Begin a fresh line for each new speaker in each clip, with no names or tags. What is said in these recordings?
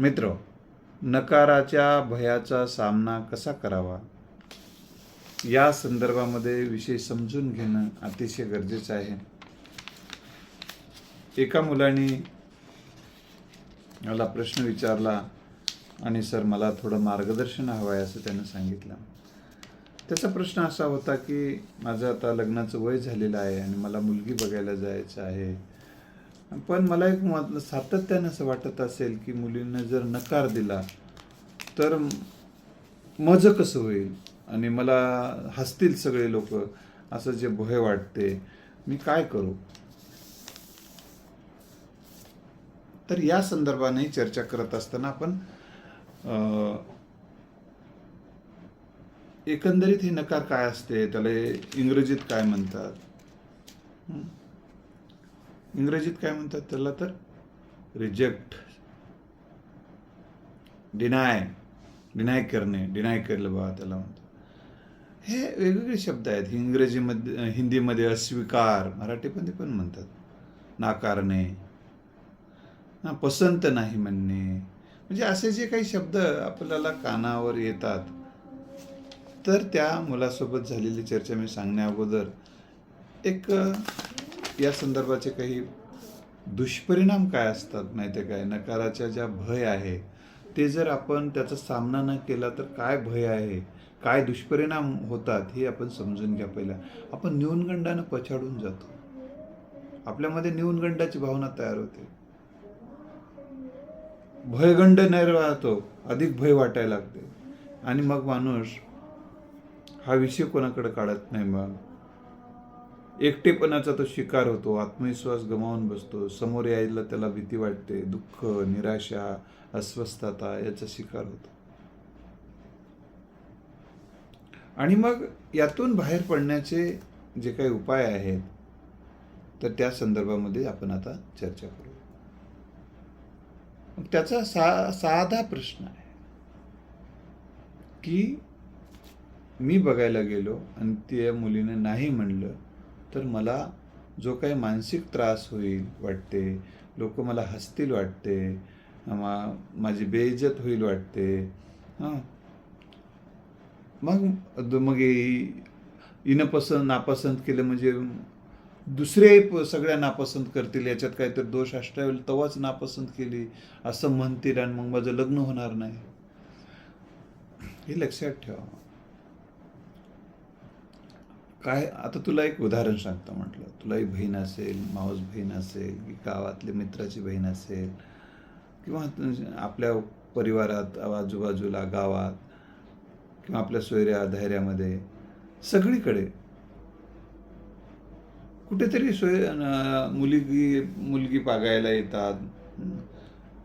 मित्र नकाराच्या भयाचा सामना कसा करावा? या संदर्भामध्ये विषय समजून घेणं अतिशय गरजेचं आहे. एका मुलाने मला प्रश्न विचारला आणि सर मला थोडं मार्गदर्शन हवं आहे असं त्यानं सांगितलं. त्याचा प्रश्न असा होता की माझं आता लग्नाचं वय झालेलं आहे आणि मला मुलगी बघायला जायचं आहे. पण मला एक सातत्यानं असं वाटत असेल की मुलींना जर नकार दिला तर मजं कसं होईल? आणि मला हसतील सगळे लोक असं जे भय वाटते मी काय करू? तर या संदर्भाने चर्चा करत असताना आपण एकंदरीत हे नकार काय असते? त्याला इंग्रजीत काय म्हणतात? इंग्रजीत काय म्हणतात त्याला तर? रिजेक्ट डिनाय डिनाय करणे. डिनाय केलं बा त्याला म्हणतात. हे वेगवेगळे शब्द आहेत. इंग्रजीमध्ये हिंदीमध्ये अस्वीकार मराठीमध्ये पण म्हणतात. नाकारणे. ना पसंत नाही म्हणणे. म्हणजे असे जे काही शब्द आपल्याला कानावर येतात तर त्या मुलासोबत झालेली चर्चा मी सांगण्या अगोदर एक या संदर्भाचे काही दुष्परिणाम काय असतात माहिती आहे काय? नकाराच्या ज्या भय आहे ते जर आपण त्याचा सामना न केला तर काय भय आहे? काय दुष्परिणाम होतात हे आपण समजून घ्या पहिला. आपण न्यूनगंडानं पछाडून जातो. आपल्यामध्ये न्यूनगंडाची भावना तयार होते. भयगंड नाही राहतो अधिक भय वाटायला लागते. आणि मग माणूस हा विषय कोणाकडे काढत नाही मग? एकटेपणाचा तो शिकार होतो आत्मविश्वास गमावून बसतो समोर यायला त्याला भीती वाटते दुःख निराशा अस्वस्थता याचा शिकार होतो. आणि मग यातून बाहेर पडण्याचे जे काही उपाय आहेत तर त्या संदर्भामध्ये आपण आता चर्चा करू मग त्याचा सा साधा प्रश्न आहे की मी बघायला गेलो आणि त्या मुलीने नाही म्हणलं तर मला जो काही मानसिक त्रास होईल वाटते लोक मला हसतील वाटते मा माझी बेइज्जत होईल वाटते हां. मग मग इनपसंत नापसंत केलं म्हणजे दुसरे प- सगळ्या नापसंत करतील याच्यात काहीतरी दोष असतील तेव्हाच नापसंत केली असं म्हणतील आणि मग माझं लग्न होणार नाही. हे लक्षात ठेवा. काय आता तुला एक उदाहरण सांगतो म्हटलं. तुला एक बहीण असेल मावस बहीण असेल की गावातली मित्राची बहीण असेल किंवा आपल्या परिवारात आजूबाजूला गावात किंवा आपल्या सोयऱ्या धैर्यामध्ये सगळीकडे. कुठेतरी सोय मुलगी मुलगी बघायला येतात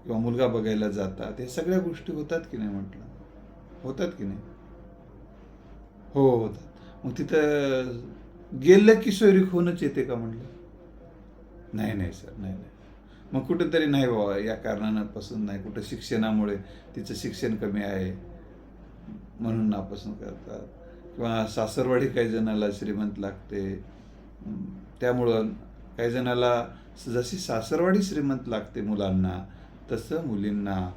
किंवा मुलगा बघायला जातात. हे सगळ्या गोष्टी होतात की नाही म्हटलं? होतात की नाही? हो होतात. मग तिथं गेलं की सोयरीक होणंच येते का म्हटलं नाही नाही सर नाही नाही. मग कुठेतरी नाही बाबा या कारणानं पसंत नाही कुठं शिक्षणामुळे तिचं शिक्षण कमी आहे म्हणून नापसंत करतात. किंवा सासरवाडी काही जणाला श्रीमंत लागते. त्यामुळं काही जणाला जशी सासरवाडी श्रीमंत लागते मुलांना तसं मुलींना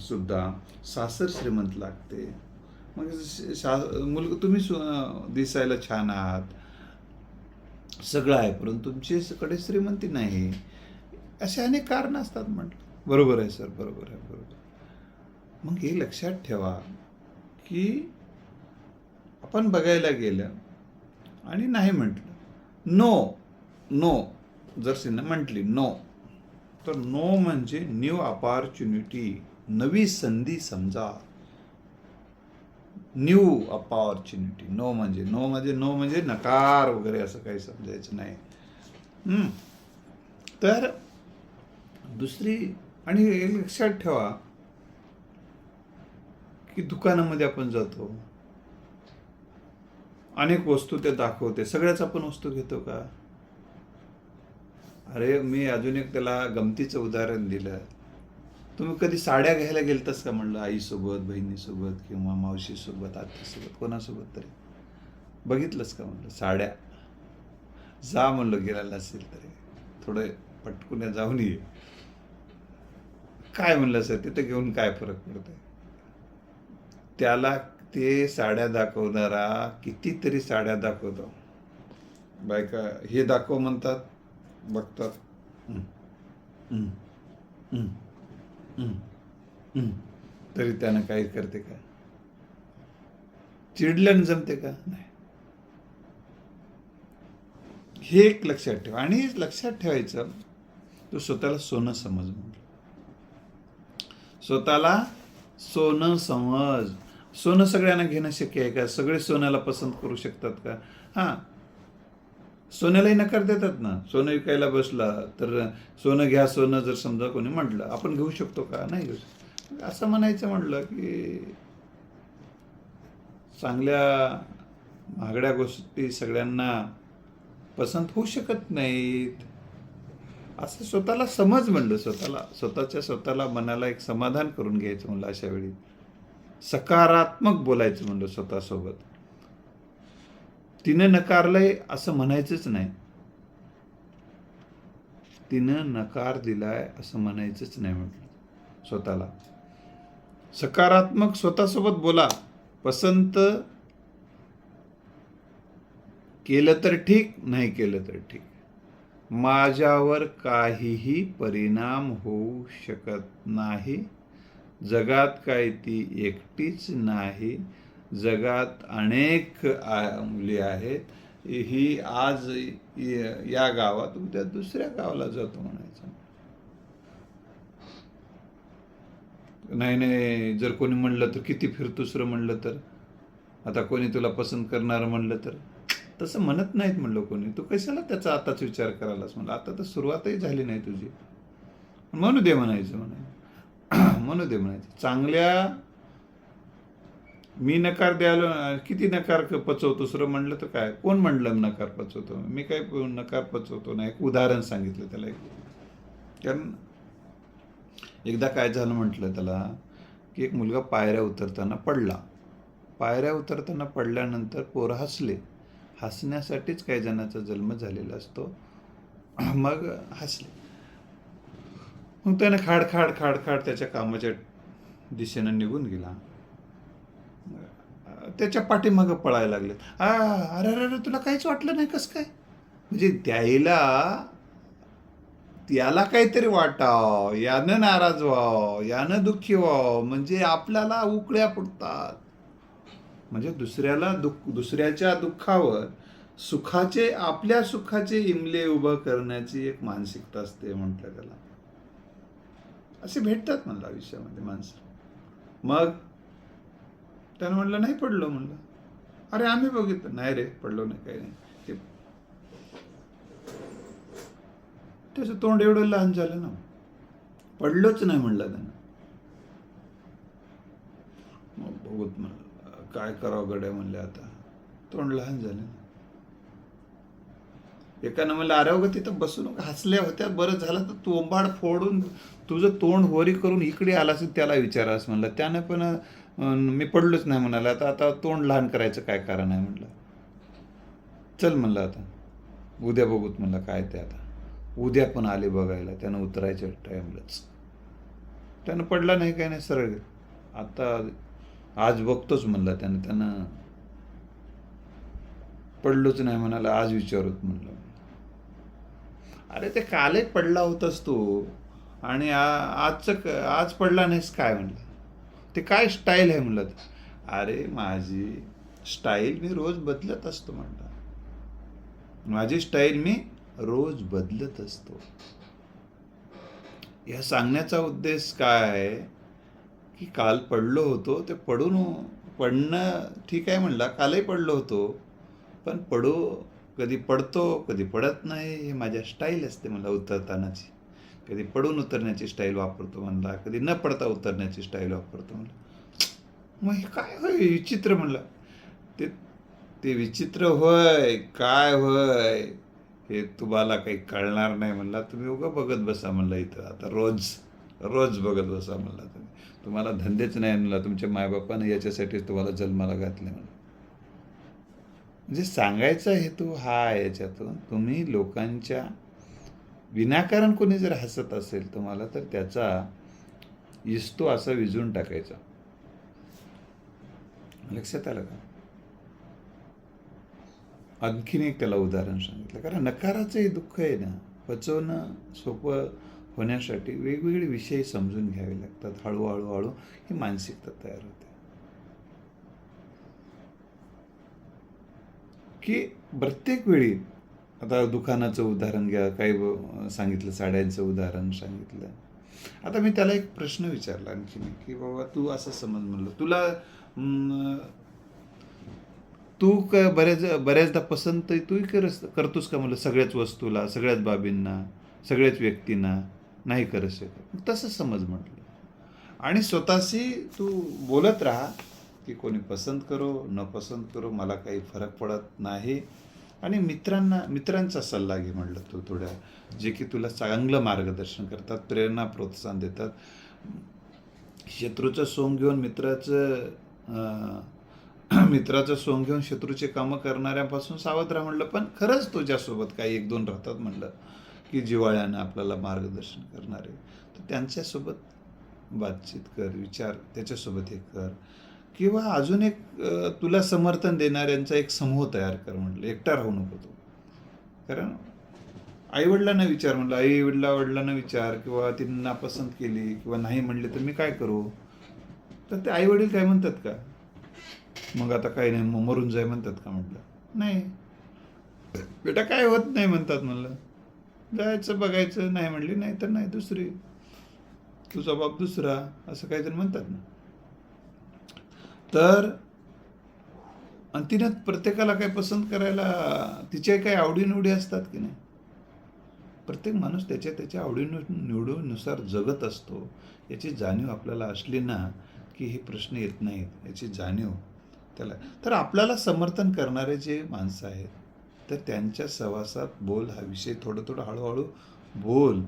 सुद्धा सासर श्रीमंत लागते. मग शा मुलगा तुम्ही सु दिसायला छान आहात. सगळं आहे परंतु तुमच्याकडे श्रीमंती नाही. असे अनेक कारण असतात म्हटलं. बरोबर आहे सर. बरोबर आहे बरोबर मग हे लक्षात ठेवा की आपण बघायला गेलं आणि नाही म्हटलं. नो नो जर सिने म्हटली नो तर नो म्हणजे न्यू अपॉर्च्युनिटी नवी संधी समजा. न्यू अपॉर्च्युनिटी नो म्हणजे नो म्हणजे नो म्हणजे नकार वगैरे असं काही समजायचं नाही. हम्म. तर दुसरी आणि हे लक्षात ठेवा की दुकानामध्ये आपण जातो. अनेक वस्तू ते दाखवते. सगळ्याच आपण वस्तू घेतो का? अरे मी अजून एक त्याला गमतीचं उदाहरण दिलं. तुम्ही कधी साड्या घ्यायला गेलतच का? म्हणलं आईसोबत बहिणीसोबत किंवा मावशीसोबत आत्यासोबत कोणासोबत तरी. बघितलंच का? म्हणलं साड्या. जा म्हणलं गेलेला असेल तरी. थोडं पटकून जाऊन ये. काय म्हणलं सर? तिथं घेऊन काय फरक पडतोय? त्याला ते साड्या दाखवणारा कितीतरी साड्या दाखवतो. बायका हे दाखव म्हणतात बघतात. तरी त्यानं काही करते का? चिडल्यानं जमते का? नाही. हे एक लक्षात ठेवा. आणि लक्षात ठेवायचं तू स्वतःला सोनं समज म्हणजे स्वतःला सोनं समज. सोनं सगळ्यांना घेणं शक्य आहे का? सगळे सोन्याला पसंत करू शकतात का? हां. सोन्यालाही नकार देतात ना. सोनं विकायला बसला तर सोनं घ्या सोनं जर समजा कोणी म्हटलं आपण घेऊ शकतो का? नाही घेऊ शकतो. असं म्हणायचं म्हटलं की चांगल्या महागड्या गोष्टी सगळ्यांना पसंत होऊ शकत नाहीत. असं स्वतःला समज म्हणलं स्वतःला स्वतःच्या स्वतःला मनाला एक समाधान करून घ्यायचं म्हणलं अशा वेळी. सकारात्मक बोलायचं म्हणलं स्वतःसोबत. तिनं नकारलंय असं म्हणायचंच नाही. तिनं नकार दिलाय असं म्हणायचंच नाही म्हटलं. स्वतःला. सकारात्मक स्वतःसोबत बोला. पसंत केलं तर ठीक नाही केलं तर ठीक. माझ्यावर काहीही परिणाम होऊ शकत नाही. जगात काय ती एकटीच नाही. जगात अनेक मुली आहेत. ही आज या गावात उद्या दुसऱ्या गावाला जातो म्हणायचं. नाही नाही जर कोणी म्हणलं तर किती फिरतुसरं म्हणलं तर? आता कोणी तुला पसंत करणारं म्हणलं तर? तसं म्हणत नाहीत म्हणलं कोणी. तू कशाला त्याचा आताच विचार करायलास म्हणलं? आता तर सुरुवातही झाली नाही तुझी. म्हणू दे म्हणायचं म्हणायचं. म्हणू दे म्हणायचं. चांगल्या मी नकार द्यायला किती नकार पचवतो? दुसरं म्हणलं तर काय? कोण म्हणलं नकार पचवतो? मी काय नकार पचवतो ना एक उदाहरण सांगितलं त्याला एक. कारण एकदा काय झालं म्हटलं त्याला की एक मुलगा पायऱ्या उतरताना पडला. पायऱ्या उतरताना पडल्यानंतर पोरं हसले. हसण्यासाठीच काही जणांचा जन्म झालेला असतो. मग हसले. मग त्याने खाड खाड खाड खाड त्याच्या कामाच्या दिशेनं निघून गेला. त्याच्या पाठीमागं पळायला लागले. आ अरे अरे अरे तुला काहीच वाटलं नाही कसं काय? म्हणजे द्यायला याला काहीतरी वाटाव. यानं नाराज व्हावं. यानं दुःखी व्हावं. म्हणजे आपल्याला उकळ्या पडतात. म्हणजे दुसऱ्याला दुःख दुसऱ्याच्या दुःखावर सुखाचे आपल्या सुखाचे इमले उभं करण्याची एक मानसिकता असते म्हटलं त्याला. असे भेटतात मला आयुष्यामध्ये माणसं. मग त्यानं म्हणलं नाही पडलो म्हणलं. अरे आम्ही बघितलं. नाही रे पडलो नाही काही नाही. ते त्याचं तोंड एवढं लहान झालं ना. पडलोच नाही म्हणलं त्यानं. मग बघूत म्हणलं काय करावं गड्या म्हणले आता. तोंड लहान झालं ना. एकानं म्हणलं अरे अगं तिथं बसू नका हसल्या होत्या. बरं झालं तर तोंबाड फोडून तुझं तोंड होरी करून इकडे आलास त्याला विचारास म्हणलं. त्यानं पण मी पडलोच नाही म्हणाला. आता आता तोंड लहान करायचं काय कारण आहे म्हणलं चल म्हणलं आता. उद्या बघूत म्हणलं काय ते आता. उद्या पण आले बघायला. त्यानं उतरायच्या टाईमलाच त्यानं पडला नाही काय नाही सरळ. आता आज बघतोच म्हणलं त्यानं. त्यानं पडलोच नाही म्हणाला. आज विचारूत म्हणलं. अरे ते कालही पडला होतास तू. आणि आजचं आज पडला नाहीस काय म्हणलं. ते काय स्टाईल आहे म्हणलं अरे माझी स्टाईल मी रोज बदलत असतो म्हणला. माझी स्टाईल मी रोज बदलत असतो. या सांगण्याचा उद्देश काय? आहे की काल पडलो होतो ते पडून पडणं ठीक आहे म्हणला. कालही पडलो होतो पण पडू कधी पडतो कधी पडत नाही हे माझ्या स्टाईल असते मला उतरतानाची. कधी पडून उतरण्याची स्टाईल वापरतो म्हणला कधी न पडता उतरण्याची स्टाईल वापरतो म्हणला. मग हे काय होय विचित्र म्हणलं. ते ते विचित्र होय काय होय हे तुम्हाला काही कळणार नाही म्हणला. तुम्ही उगा बघत बसा म्हणलं इथं. आता रोज रोज बघत बसा म्हणला तुम्ही. तुम्हाला धंदेच नाही म्हणला. तुमच्या मायबापाने याच्यासाठीच तुम्हाला जन्माला घातले म्हणलं. म्हणजे सांगायचा हेतू हा याच्यातून. तुम्ही लोकांच्या विनाकारण कोणी जर हसत असेल तुम्हाला तर त्याचा इस्तो असा विजून टाकायचा. लक्षात आलं का? आणखीन एक त्याला उदाहरण सांगितलं. कारण नकाराचंही दुःख आहे ना. पचवणं सोपं होण्यासाठी वेगवेगळे विषय समजून घ्यावे लागतात. हळूहळू हळू ही मानसिकता तयार होते. की प्रत्येक वेळी आता दुकानाचं उदाहरण घ्या काही सांगितलं साड्यांचं उदाहरण सांगितलं. आता मी त्याला एक प्रश्न विचारला आणखी की बाबा तू असं समज म्हणलं तुला तू काय बऱ्याच बऱ्याचदा पसंत तूही करस करतोस का म्हणलं सगळ्याच वस्तूला सगळ्याच बाबींना सगळ्याच व्यक्तींना? नाही करत शकत. मग तसं समज म्हटलं. आणि स्वतःशी तू बोलत राहा की कोणी पसंत करो न पसंत करो मला काही फरक पडत नाही. आणि मित्रांना मित्रांचा सल्ला घे म्हणलं तू थोड्या. जे की तुला चांगलं मार्गदर्शन करतात प्रेरणा प्रोत्साहन देतात. शत्रूचं सोंग घेऊन मित्राचं मित्राचं सोंग घेऊन शत्रूचे कामं करणाऱ्यापासून सावध राहा म्हणलं. पण खरंच तुझ्यासोबत काही एक दोन राहतात म्हणलं की जिवाळ्यानं आपल्याला मार्गदर्शन करणारे. तर त्यांच्यासोबत बातचीत कर विचार त्याच्यासोबत हे कर. किंवा अजून एक तुला समर्थन देणाऱ्यांचा एक समूह तयार कर म्हटलं. एकटा राहू नको तू. कारण आईवडिलांना विचार म्हटलं. आई वडिला वडिलांना विचार किंवा तिने नापसंत केली किंवा नाही म्हणले तर मी काय करू? तर ते आई वडील काय म्हणतात का? मग आता काही नाही मग मरून जाय म्हणतात का म्हटलं? नाही. बेटा काय होत नाही म्हणतात म्हणलं. जायचं बघायचं नाही म्हणली नाही तर नाही दुसरी. तुझा बाप दुसरा असं काहीतरी म्हणतात ना. तर आणि तिनं प्रत्येकाला काही पसंत करायला तिच्याही काही आवडीनिवडी असतात की नाही? प्रत्येक माणूस त्याच्या त्याच्या आवडीनु निवडीनुसार जगत असतो. याची जाणीव आपल्याला असली ना की हे प्रश्न येत नाहीत. याची जाणीव त्याला तर आपल्याला समर्थन करणारे जे माणसं आहेत तर त्यांच्या सहवासात बोल हा विषय थोडं थोडं हळूहळू बोल.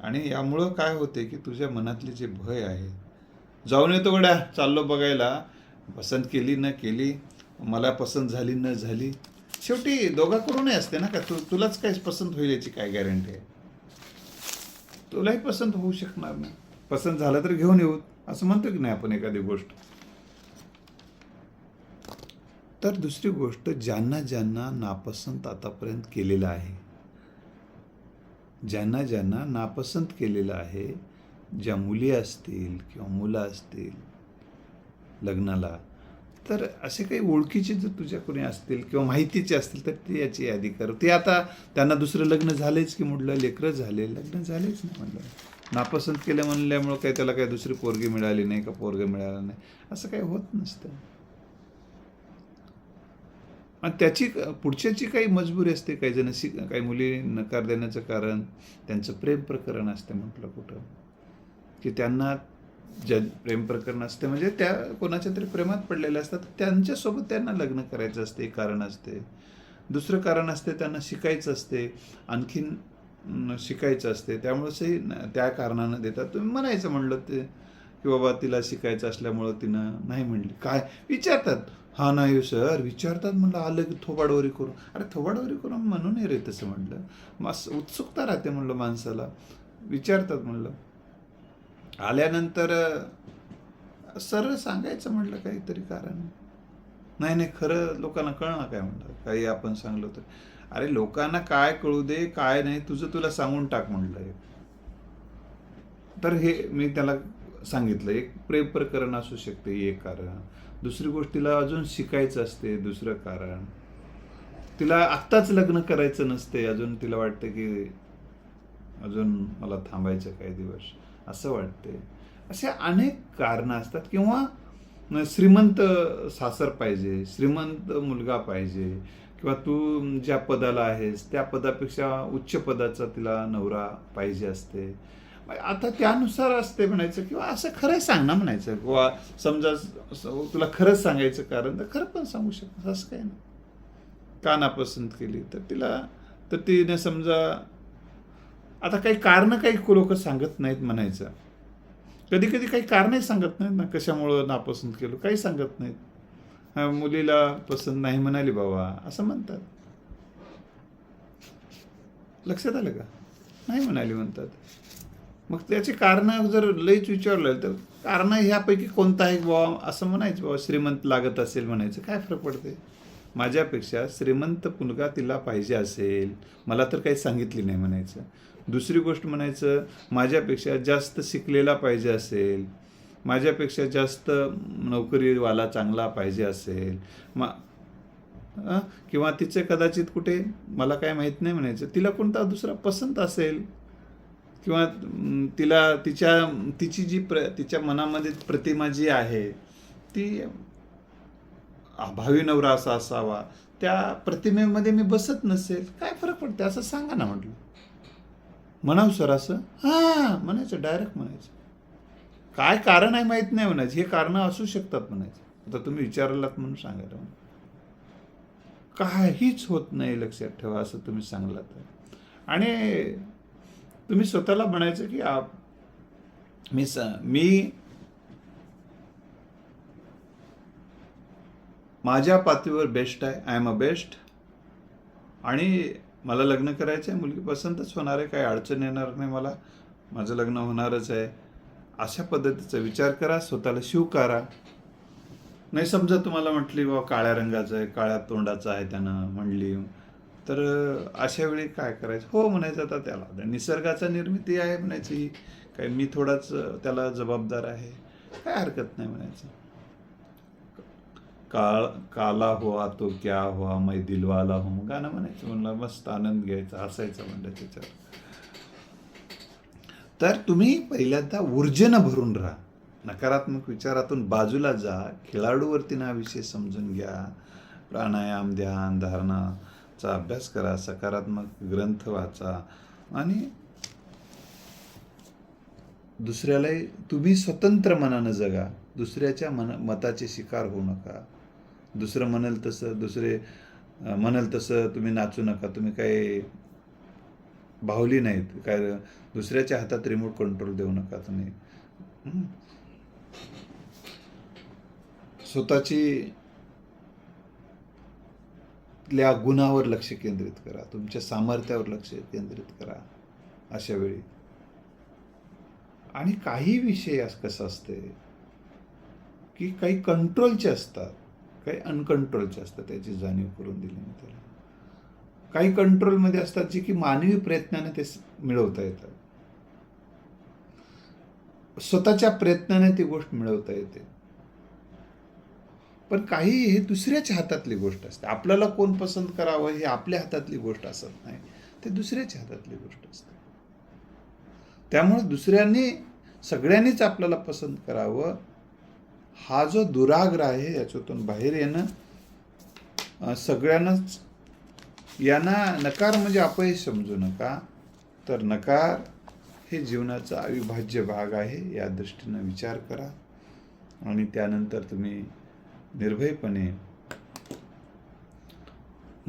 आणि यामुळं काय होते की तुझ्या मनातले जे भय आहे जाऊन येतो गड्या चाललो बघायला. पसंत केली न केली मला पसंत झाली न झाली. शेवटी दोघाकडूनही असते ना का? तू तुलाच काय पसंत होईल याची काय गॅरंटी आहे? तुलाही पसंत होऊ शकणार नाही. पसंत झालं तर घेऊन येऊ. असं म्हणतो की नाही आपण एखादी गोष्ट? तर दुसरी गोष्ट ज्यांना ज्यांना नापसंत आतापर्यंत केलेलं आहे ज्यांना ज्यांना नापसंत केलेलं आहे ज्या मुली असतील किंवा मुलं असतील लग्नाला. तर असे काही ओळखीचे जर तुझ्या कोणी असतील किंवा माहितीचे असतील तर ते याची यादी कर. ते आता त्यांना दुसरं लग्न झालेच की म्हटलं लेकरं झाले. लग्न झालेच नाही म्हटलं नापसंत केलं म्हणल्यामुळं काही त्याला काही दुसरी पोरगी मिळाली नाही का? पोरगं मिळाला नाही. असं काही होत नसतं. आणि त्याची पुढच्याची काही मजबुरी असते काही जण. शिक काही मुली नकार देण्याचं कारण त्यांचं प्रेम प्रकरण असते म्हटलं कुठं? की त्यांना ज्या प्रेम प्रकरण असते म्हणजे त्या कोणाच्या तरी प्रेमात पडलेल्या असतात त्यांच्यासोबत त्यांना लग्न करायचं असते एक कारण असते. दुसरं कारण असते त्यांना शिकायचं असते आणखीन शिकायचं असते. त्यामुळेही त्या कारणानं देतात. तुम्ही म्हणायचं म्हणलं ते की बाबा तिला शिकायचं असल्यामुळं तिनं नाही म्हणली. काय? विचारतात. हा नाही हो सर. विचारतात म्हणलं आलं की थोबाडवरी करून अरे थोबाडवरी करून म्हणून रे तसं म्हणलं. मस उत्सुकता राहते म्हणलं माणसाला. विचारतात म्हणलं. आल्यानंतर सरळ सांगायचं म्हटलं काहीतरी कारण. नाही नाही खरं लोकांना कळणार काय म्हणलं काही आपण सांगलो तर. अरे लोकांना काय कळू दे काय नाही तुझं तुला सांगून टाक म्हणलं तर हे मी त्याला सांगितलं एक प्रेम प्रकरण असू शकते एक कारण. दुसरी गोष्टीला अजून शिकायचं असते दुसरं कारण. तिला आत्ताच लग्न करायचं नसते अजून तिला वाटतं की अजून मला थांबायचं काही दिवस. असं वाटते असे अनेक कारणं असतात किंवा श्रीमंत सासर पाहिजे श्रीमंत मुलगा पाहिजे किंवा तू ज्या पदाला आहेस त्या पदापेक्षा उच्च पदाचा तिला नवरा पाहिजे असते. आता त्यानुसार असते म्हणायचं किंवा असं खरं सांग ना म्हणायचं किंवा समजा तुला खरंच सांगायचं कारण तर खरं पण सांगू शकतो असं काही नाही. का नापसंत केली तर तिला तर तिने समजा आता काही कारणं काही लोक सांगत नाहीत म्हणायचं. कधी कधी काही कारणही सांगत नाहीत ना कशामुळं नापसंत केलं काही सांगत नाहीत. मुलीला पसंत नाही म्हणाली बाबा असं म्हणतात. लक्षात आलं का? नाही म्हणाली म्हणतात. मग त्याची कारणं जर लईच विचारलं तर कारणं ह्यापैकी कोणतं आहे बाबा असं म्हणायचं बाबा श्रीमंत लागत असेल म्हणायचं. काय फरक पडते माझ्यापेक्षा श्रीमंत मुलगा तिला पाहिजे असेल. मला तर काही सांगितली नाही म्हणायचं. दुसरी गोष्ट म्हणायचं माझ्यापेक्षा जास्त शिकलेला पाहिजे असेल माझ्यापेक्षा जास्त नोकरीवाला चांगला पाहिजे असेल मा किंवा तिचे कदाचित कुठे मला काय माहीत नाही म्हणायचं तिला कोणता दुसरा पसंत असेल? किंवा तिला तिच्या तिची जी प्र तिच्या मनामध्ये प्रतिमा जी आहे ती अभावी भावी नवरा असा असावा त्या प्रतिमेमध्ये मी बसत नसेल काय फरक पडते असं सांगा ना म्हटलं. म्हणावं सर असं? हां म्हणायचं डायरेक्ट म्हणायचं. काय कारण आहे माहीत नाही म्हणायचं. हे कारणं असू शकतात म्हणायचं. आता तुम्ही विचारलात म्हणून सांगायला काहीच होत नाही लक्षात ठेवा असं तुम्ही सांगला तर आणि तुम्ही स्वतःला म्हणायचं की आप मी स मी माझ्या पातळीवर बेस्ट आहे. आय एम अ बेस्ट आणि मला लग्न करायचं आहे मुलगी पसंतच होणार आहे काही अडचण येणार नाही मला. माझं लग्न होणारच आहे. अशा पद्धतीचा विचार करा स्वतःला शिवकारा नाही समजा तुम्हाला म्हटली बाबा काळ्या रंगाचं आहे काळ्या तोंडाचं आहे त्यानं म्हणली. तर अशा वेळी काय करायचं? हो म्हणायचं आता त्याला. निसर्गाचा निर्मिती आहे म्हणायची. काही काय मी थोडाच त्याला जबाबदार आहे. काय हरकत नाही म्हणायचं. काळ काला हुआ तो क्या हुआ मै दिलवाला हो. मग गाणं म्हणायचं म्हणलं मस्त आनंद घ्यायचा असायचं म्हणलं त्याच्यावर. तर तुम्ही पहिल्यांदा ऊर्जेनं भरून राहा. नकारात्मक विचारातून बाजूला जा. खेळाडूवरती ना विषय समजून घ्या. प्राणायाम ध्यान धारणाचा अभ्यास करा. सकारात्मक ग्रंथ वाचा. आणि दुसऱ्यालाही तुम्ही स्वतंत्र मनानं जगा. दुसऱ्याच्या मन मताचे शिकार होऊ नका. दुसरं म्हणाल तसं दुसरे म्हणाल तसं तुम्ही नाचू नका तुम्ही काही भावली नाहीत काय दुसऱ्याच्या हातात रिमोट कंट्रोल देऊ नका तुम्ही. स्वतःची ल्या गुणावर लक्ष केंद्रित करा तुमच्या सामर्थ्यावर लक्ष केंद्रित करा अशा वेळी. आणि काही विषय कसं असते की काही कंट्रोलचे असतात काही अनकंट्रोलचे असतात त्याची जाणीव करून दिली मी त्याला. काही कंट्रोलमध्ये असतात जे की मानवी प्रयत्नाने ते मिळवता येतात. स्वतःच्या प्रयत्नाने ती गोष्ट मिळवता येते. पण काही हे दुसऱ्याच्या हातातली गोष्ट असते. आपल्याला कोण पसंत करावं हे आपल्या हातातली गोष्ट असत नाही. ते दुसऱ्याच्या हातातली गोष्ट असते. त्यामुळे दुसऱ्यांनी सगळ्यांनीच आपल्याला पसंत करावं हा जो दुराग्रह आहे याच्यातून बाहेर येणं सगळ्यांनाच यांना नकार म्हणजे अपयश समजू नका. तर नकार हे जीवनाचा अविभाज्य भाग आहे या दृष्टीनं विचार करा. आणि त्यानंतर तुम्ही निर्भयपणे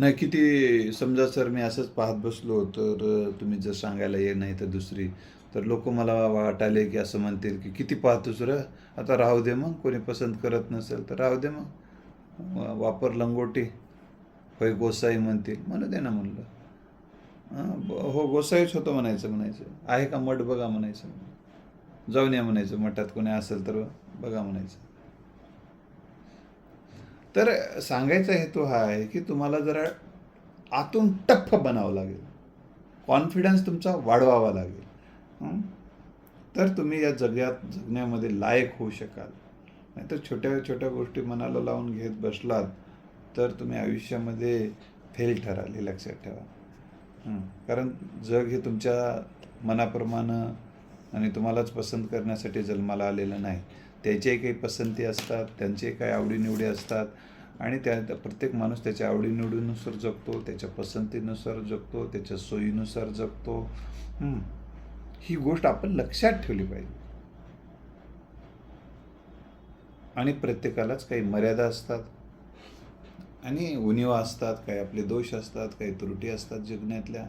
नाही किती समजा सर मी असंच पाहत बसलो तर तुम्ही जर सांगायला ये नाही तर दुसरी. तर लोक मला वाटाले की असं म्हणतील की किती पाहतोस र? आता राहू दे मग. कोणी पसंत करत नसेल तर राहू दे मग. वापर लंगोटी. होय गोसाई म्हणतील. म्हणू दे ना म्हणलं. ब- हो गोसाईच होतं म्हणायचं म्हणायचं. आहे का मठ? बघा म्हणायचं. जाऊन या म्हणायचं. मठात कोणी असेल तर बघा म्हणायचं. तर सांगायचा हेतू हा आहे की तुम्हाला जरा आतून टप्प बनावं लागेल. कॉन्फिडन्स तुमचा वाढवावा लागेल. तर तुम्ही या जगात जगण्यामध्ये लायक होऊ शकाल. नाहीतर छोट्या छोट्या गोष्टी मनाला लावून घेत बसलात तर तुम्ही आयुष्यामध्ये फेल ठराल हे लक्षात ठेवा. कारण जग हे तुमच्या मनाप्रमाणे आणि तुम्हालाच पसंत करण्यासाठी जन्माला आलेलं नाही. त्याचे काही पसंती असतात त्यांचे काही आवडीनिवडी असतात आणि त्या प्रत्येक माणूस त्याच्या आवडीनिवडीनुसार जगतो त्याच्या पसंतीनुसार जगतो त्याच्या सोयीनुसार जगतो. ही गोष्ट आपण लक्षात ठेवली पाहिजे. आणि प्रत्येकालाच काही मर्यादा असतात. आणि उणिवा असतात काही आपले दोष असतात काही त्रुटी असतात जगण्यातल्या.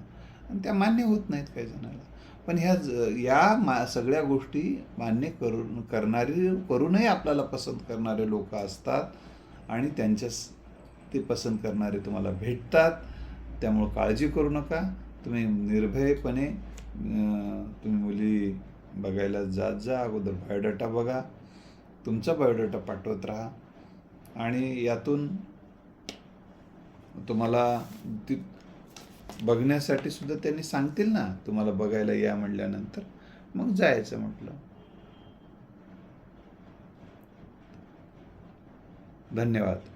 आणि त्या मान्य होत नाहीत काही जणाला. पण ह्या ज- या मा सगळ्या गोष्टी मान्य करून करणारी करूनही आपल्याला पसंत करणारे लोक असतात आणि त्यांच्या ते पसंत करणारे तुम्हाला भेटतात. त्यामुळं काळजी करू नका. तुम्ही निर्भयपणे तुम्ही मुली बघायला जात जा. अगोदर बायोडाटा बघा. तुमचा बायोडाटा पाठवत राहा. आणि यातून तुम्हाला ती बघण्यासाठी सुद्धा त्यांनी सांगतील ना तुम्हाला बघायला या म्हणल्यानंतर. मग जायचं म्हटलं. धन्यवाद.